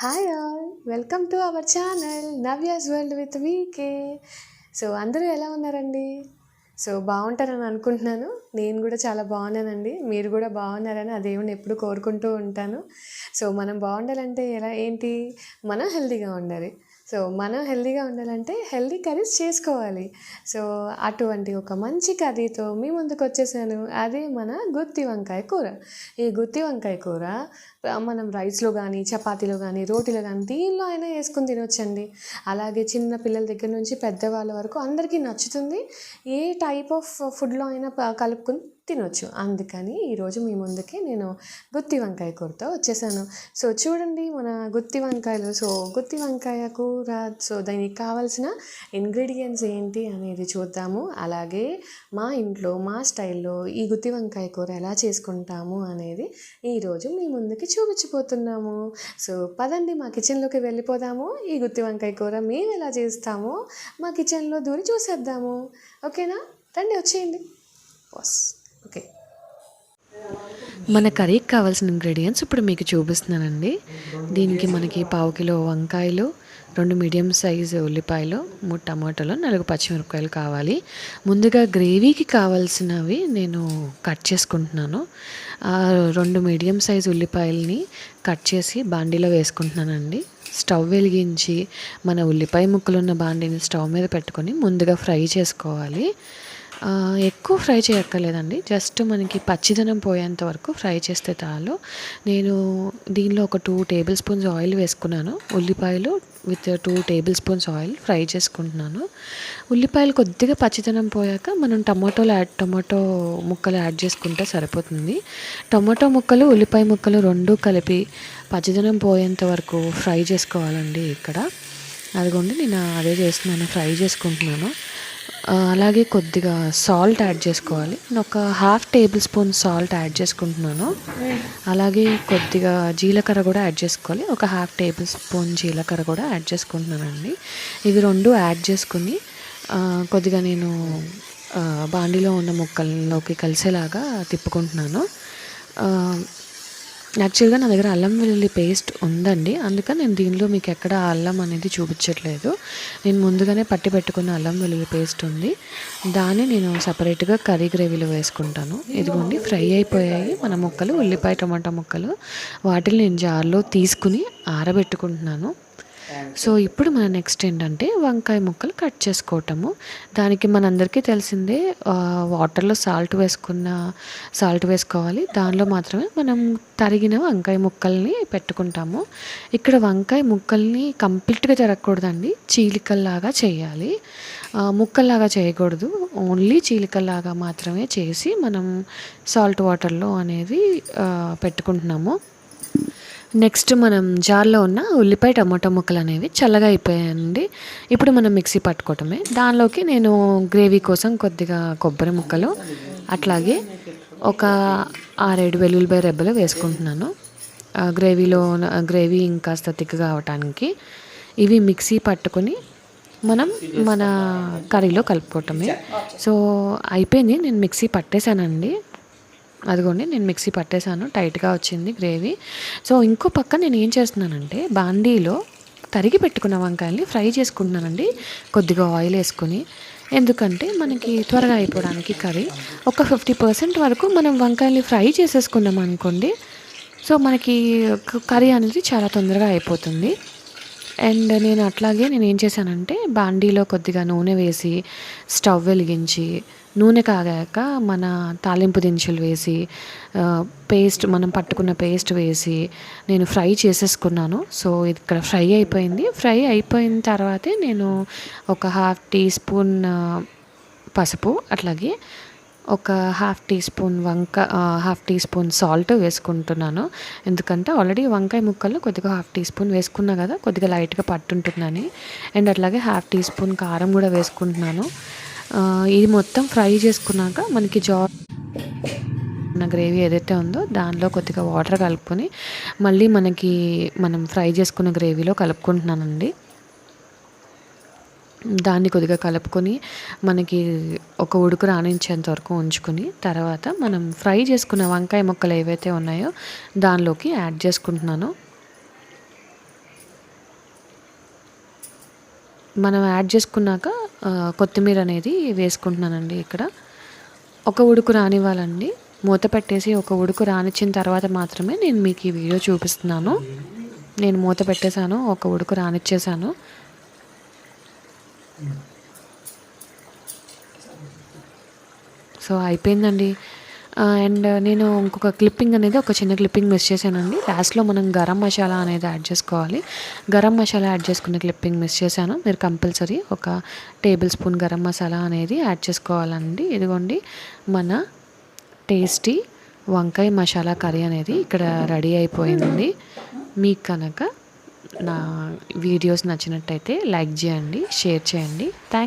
Hi all welcome to our channel Navya's world with VK so అందరూ ఎలా ఉన్నారండి? So బాగుంటారని అనుకుంటున్నాను. నేను కూడా చాలా బాగున్నానండి. మీరు కూడా బాగున్నారని ఆ దేవుని ఎప్పుడు కోరుకుంటూ ఉంటాను. సో మనం బాగుండాలంటే ఎలా? ఏంటి? మనం హెల్తీగా ఉండాలి. సో మనం హెల్దీగా ఉండాలంటే హెల్దీ కర్రీస్ చేసుకోవాలి. సో అటువంటి ఒక మంచి కర్రీతో మీ ముందుకు వచ్చేసాను. అదే మన గుత్తి వంకాయ కూర. ఈ గుత్తి వంకాయ కూర మనం రైస్లో కానీ చపాతీలో కానీ రోటీలో కానీ దీనిలో అయినా వేసుకుని తినొచ్చండి. అలాగే చిన్న పిల్లల దగ్గర నుంచి పెద్దవాళ్ళ వరకు అందరికీ నచ్చుతుంది. ఏ టైప్ ఆఫ్ ఫుడ్లో అయినా కలుపుకుని తినొచ్చు. అందుకని ఈరోజు మీ ముందుకి నేను గుత్తి వంకాయ కూరతో వచ్చేసాను. సో చూడండి మన గుత్తి వంకాయలు. సో గుత్తి వంకాయ కూర సో దానికి కావాల్సిన ఇంగ్రీడియంట్స్ ఏంటి అనేది చూద్దాము. అలాగే మా ఇంట్లో మా స్టైల్లో ఈ గుత్తి వంకాయ కూర ఎలా చేసుకుంటాము అనేది ఈరోజు మీ ముందుకి చూపించిపోతున్నాము సో పదండి మా కిచెన్లోకి వెళ్ళిపోదాము. ఈ గుత్తి వంకాయ కూర మేము ఎలా చేస్తామో మా కిచెన్లో దూరి చూసేద్దాము. ఓకేనా? రండి వచ్చేయండి. Boss okay. మన కర్రీకి కావాల్సిన ఇంగ్రీడియంట్స్ ఇప్పుడు మీకు చూపిస్తున్నానండి. దీనికి మనకి పావు కిలో వంకాయలు రెండు మీడియం సైజు ఉల్లిపాయలు మూడు టమాటాలు నాలుగు పచ్చిమిరపకాయలు కావాలి. ముందుగా గ్రేవీకి కావాల్సినవి నేను కట్ చేసుకుంటున్నాను. ఆ రెండు మీడియం సైజు ఉల్లిపాయలని కట్ చేసి బాండీలో వేసుకుంటున్నానండి. స్టవ్ వెలిగించి మన ఉల్లిపాయ ముక్కలు ఉన్న బాండీని స్టవ్ మీద పెట్టుకొని ముందుగా ఫ్రై చేసుకోవాలి. ఎక్కువ ఫ్రై చేయక్కర్లేదండి. జస్ట్ మనకి పచ్చిదనం పోయేంత వరకు ఫ్రై చేస్తే చాలు. నేను దీనిలో ఒక టూ టేబుల్ స్పూన్స్ ఆయిల్ వేసుకున్నాను. ఉల్లిపాయలు with two tablespoons oil fry చేసుకుంటున్నాను. ఉల్లిపాయలు కొద్దిగా పచ్చిదనం పోయాక మనం టమాటోలు యాడ్ టమాటో ముక్కలు యాడ్ చేసుకుంటే సరిపోతుంది. టమాటో ముక్కలు ఉల్లిపాయ ముక్కలు రెండు కలిపి పచ్చిదనం పోయేంత వరకు ఫ్రై చేసుకోవాలండి ఇక్కడ. అదిగోండి నేను అదే చేస్తున్నాను ఫ్రై చేసుకుంటున్నాను. అలాగే కొద్దిగా సాల్ట్ యాడ్ చేసుకోవాలి. నేను ఒక half tablespoon salt add చేసుకుంటున్నాను. అలాగే కొద్దిగా జీలకర్ర కూడా యాడ్ చేసుకోవాలి. ఒక హాఫ్ టేబుల్ స్పూన్ జీలకర్ర కూడా యాడ్ చేసుకుంటున్నానండి. ఇవి రెండు యాడ్ చేసుకుని కొద్దిగా నేను బాండీలో ఉన్న ముక్కల్లోకి కలిసేలాగా తిప్పుకుంటున్నాను. యాక్చువల్గా నా దగ్గర అల్లం వెల్లుల్లి పేస్ట్ ఉందండి. అందుకని నేను దీనిలో మీకు ఎక్కడ అల్లం అనేది చూపించట్లేదు. నేను ముందుగానే పట్టి పెట్టుకున్న అల్లం వెల్లుల్లి పేస్ట్ ఉంది. దాన్ని నేను సపరేట్గా కర్రీ గ్రేవీలో వేసుకుంటాను. ఇదిగోండి ఫ్రై అయిపోయాయి. మన ముక్కలు ఉల్లిపాయ టమాటా ముక్కలు వాటిని నేను జార్లో తీసుకుని ఆరబెట్టుకుంటున్నాను. సో ఇప్పుడు మన నెక్స్ట్ ఏంటంటే వంకాయ ముక్కలు కట్ చేసుకోవటము. దానికి మనందరికీ తెలిసిందే వాటర్లో సాల్ట్ వేసుకున్న సాల్ట్ వేసుకోవాలి. దానిలో మాత్రమే మనం తరిగిన వంకాయ ముక్కల్ని పెట్టుకుంటాము. ఇక్కడ వంకాయ ముక్కల్ని కంప్లీట్గా జరగకూడదండి. చీలికల్లాగా చేయాలి. ముక్కల్లాగా చేయకూడదు. ఓన్లీ చీలికల్లాగా మాత్రమే చేసి మనం సాల్ట్ వాటర్లో అనేది పెట్టుకుంటున్నాము. నెక్స్ట్ మనం జార్లో ఉన్న ఉల్లిపాయ టమాటా ముక్కలు అనేవి చల్లగా అయిపోయాయండి. ఇప్పుడు మనం మిక్సీ పట్టుకోవటమే. దానిలోకి నేను గ్రేవీ కోసం కొద్దిగా కొబ్బరి ముక్కలు అట్లాగే ఒక ఆరేడు వెల్లుల్లిపాయ రెబ్బలు వేసుకుంటున్నాను. గ్రేవీలో గ్రేవీ ఇంకాస్త తిక్కగా అవటానికి ఇవి మిక్సీ పట్టుకొని మనం మన కర్రీలో కలుపుకోవటమే. సో అయిపోయింది. నేను మిక్సీ పట్టేశానండి. అదిగోండి నేను మిక్సీ పట్టేశాను టైట్గా వచ్చింది గ్రేవీ. సో ఇంకో పక్క నేను ఏం చేస్తున్నానంటే బాండీలో తరిగి పెట్టుకున్న వంకాయల్ని ఫ్రై చేసుకుంటున్నానండి. కొద్దిగా ఆయిల్ వేసుకుని. ఎందుకంటే మనకి త్వరగా అయిపోవడానికి కర్రీ. ఒక ఫిఫ్టీ పర్సెంట్ వరకు మనం వంకాయల్ని ఫ్రై చేసేసుకున్నాం అనుకోండి సో మనకి కర్రీ అనేది చాలా తొందరగా అయిపోతుంది. అండ్ నేను అట్లాగే నేను ఏం చేశానంటే బాండీలో కొద్దిగా నూనె వేసి స్టవ్ వెలిగించి నూనె కాగాక మన తాలింపు దినుసులు వేసి పేస్ట్ మనం పట్టుకున్న పేస్ట్ వేసి నేను ఫ్రై చేసేసుకున్నాను. సో ఇది ఇక్కడ ఫ్రై అయిపోయింది. ఫ్రై అయిపోయిన తర్వాతే నేను ఒక హాఫ్ టీ స్పూన్ పసుపు అట్లాగే ఒక హాఫ్ టీ స్పూన్ వంక హాఫ్ టీ స్పూన్ సాల్ట్ వేసుకుంటున్నాను. ఎందుకంటే ఆల్రెడీ వంకాయ ముక్కలు కొద్దిగా హాఫ్ టీ స్పూన్ వేసుకున్నా కదా కొద్దిగా లైట్గా పట్టుంటుందని. అండ్ అట్లాగే హాఫ్ టీ స్పూన్ కారం కూడా వేసుకుంటున్నాను. ఇది మొత్తం ఫ్రై చేసుకున్నాక మనకి జా ఉన్న గ్రేవీ ఏదైతే ఉందో దానిలో కొద్దిగా వాటర్ కలుపుకొని మళ్ళీ మనకి మనం ఫ్రై చేసుకున్న గ్రేవీలో కలుపుకుంటున్నానండి. దాన్ని కొద్దిగా కలుపుకొని మనకి ఒక ఉడుకు రాణించేంత వరకు ఉంచుకొని తర్వాత మనం ఫ్రై చేసుకున్న వంకాయ ముక్కలు ఏవైతే ఉన్నాయో దానిలోకి యాడ్ చేసుకుంటున్నాను. మనం యాడ్ చేసుకున్నాక కొత్తిమీర అనేది వేసుకుంటున్నానండి ఇక్కడ. ఒక ఉడుకు రానివ్వాలండి. మూత పెట్టేసి ఒక ఉడుకు రానిచ్చిన తర్వాత మాత్రమే నేను మీకు ఈ వీడియో చూపిస్తున్నాను. నేను మూత పెట్టేశాను ఒక ఉడుకు రానిచ్చేసాను సో అయిపోయిందండి. అండ్ నేను ఇంకొక క్లిప్పింగ్ అనేది ఒక చిన్న క్లిప్పింగ్ మిస్ చేశానండి. లాస్ట్లో మనం గరం మసాలా అనేది యాడ్ చేసుకోవాలి. గరం మసాలా యాడ్ చేసుకునే క్లిప్పింగ్ మిస్ చేశాను. మీరు కంపల్సరీ ఒక టేబుల్ స్పూన్ గరం మసాలా అనేది యాడ్ చేసుకోవాలండి. ఇదిగోండి మన టేస్టీ వంకాయ మసాలా కర్రీ అనేది ఇక్కడ రెడీ అయిపోయింది. మీకు కనుక నా వీడియోస్ నచ్చినట్టయితే లైక్ చేయండి షేర్ చేయండి. థ్యాంక్స్